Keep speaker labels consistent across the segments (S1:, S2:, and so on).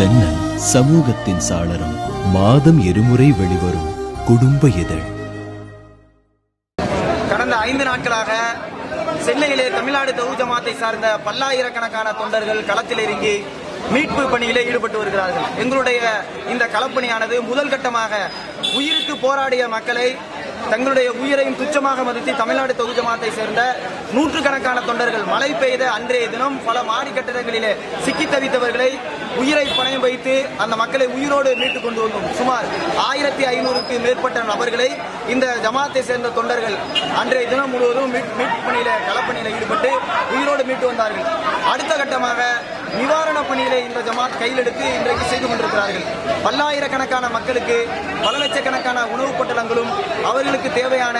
S1: ஜன்னல் சமூகத்தின் சாளரம் மாதம் இருமுறை வெளிவரும் குடும்ப இதழ்.
S2: கடந்த ஐந்து நாட்களாக சென்னையிலே தமிழ்நாடு தொகு ஜமாத்தை சார்ந்த பல்லாயிரக்கணக்கான தொண்டர்கள் களத்தில் இறங்கி மீட்பு பணியிலே ஈடுபட்டு வருகிறார்கள். எங்களுடைய இந்த களப்பணியானது முதல் கட்டமாக உயிருக்கு போராடிய மக்களை தங்களுடைய உயிரையும் துச்சமாக மதித்து தமிழ்நாடு தொகு ஜமாத்தை சேர்ந்த நூற்றுக்கணக்கான தொண்டர்கள். மழை பெய்த அன்றைய தினம் பல மாடி கட்டிடங்களிலே சிக்கி தவித்தவர்களை உயிரை பணயம் வைத்து அந்த மக்களை உயிரோடு மீட்டுக் கொண்டு வந்தோம். சுமார் ஆயிரத்தி ஐநூறுக்கு மேற்பட்ட நபர்களை இந்த ஜமாத்தை சேர்ந்த தொண்டர்கள் அன்றைய தினம் முழுவதும் மீட்- மீட்பு பணியில கலப்பணியில் ஈடுபட்டு உயிரோடு மீட்டு வந்தார்கள். அடுத்த கட்டமாக நிவாரண பணிகளை இந்த ஜமாத் கையில் எடுத்து இன்றைக்கு செய்து கொண்டிருக்கிறார்கள். பல்லாயிரக்கணக்கான மக்களுக்கு பல லட்சக்கணக்கான உணவுப் பொட்டலங்களும் அவர்களுக்கு தேவையான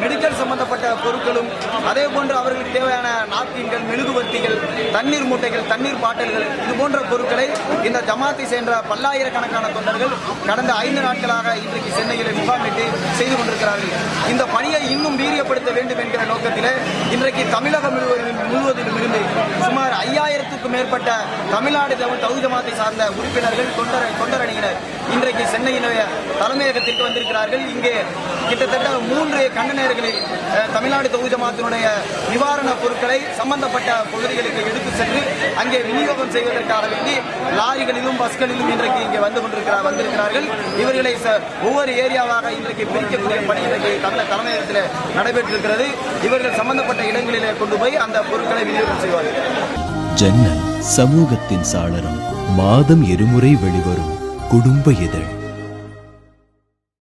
S2: மெடிக்கல் சம்பந்தப்பட்ட பொருட்களும் அதே போன்று அவர்களுக்கு தேவையான நாப்கின்கள் மெழுகுவர்த்திகள் தண்ணீர் மூட்டைகள் தண்ணீர் பாட்டில்கள் இது போன்ற பொருட்களை இந்த ஜமாத்தை சேர்ந்த பல்லாயிரக்கணக்கான தொண்டர்கள் கடந்த ஐந்து நாட்களாக இன்றைக்கு சென்னையில் முகாமிட்டு செய்து கொண்டிருக்கிறார்கள். இந்த பணியை இன்னும் வீரியப்படுத்த வேண்டும் என்கிற நோக்கத்தில் இன்றைக்கு தமிழகம் முழுவதும் முழுவதிலும் இருந்து சுமார் ஐயாயிரத்துக்கும் மேற்பட்ட தமிழ்நாடு தமிழ் தகுதி ஜமாத்தை சார்ந்த உறுப்பினர்கள் தொண்டர் தொண்டரணியினர் இன்றைக்கு சென்னையினுடைய தலைமையகத்திற்கு வந்திருக்கிறார்கள். இங்கே கிட்டத்தட்ட மூன்று கண்டனர்களில் தமிழ்நாடு தொகுதி ஜமாத்தினுடைய நிவாரணப் பொருட்களை சம்பந்தப்பட்ட பகுதிகளுக்கு எடுத்து சென்று அங்கே விநியோகம் செய்வதற்காக வேண்டி லாரிகளிலும் பஸ்களிலும் இன்றைக்கு இங்கே வந்து கொண்டிருக்கிறார் வந்திருக்கிறார்கள். இவர்களை ச- ஒவ்வொரு ஏரியாவாக இன்றைக்கு வைக்கக்கூடிய பணி இன்றைக்கு தமிழக தலைமையகத்தில் நடைபெற்றிருக்கிறது. இவர்கள் சம்பந்தப்பட்ட இடங்களிலே கொண்டு போய் அந்த பொருட்களை விநியோகம் செய்வார்கள்.
S1: ஜன்னல் சமூகத்தின் சாளரம் மாதம் இருமுறை வெளிவரும் குடும்ப இதழ்.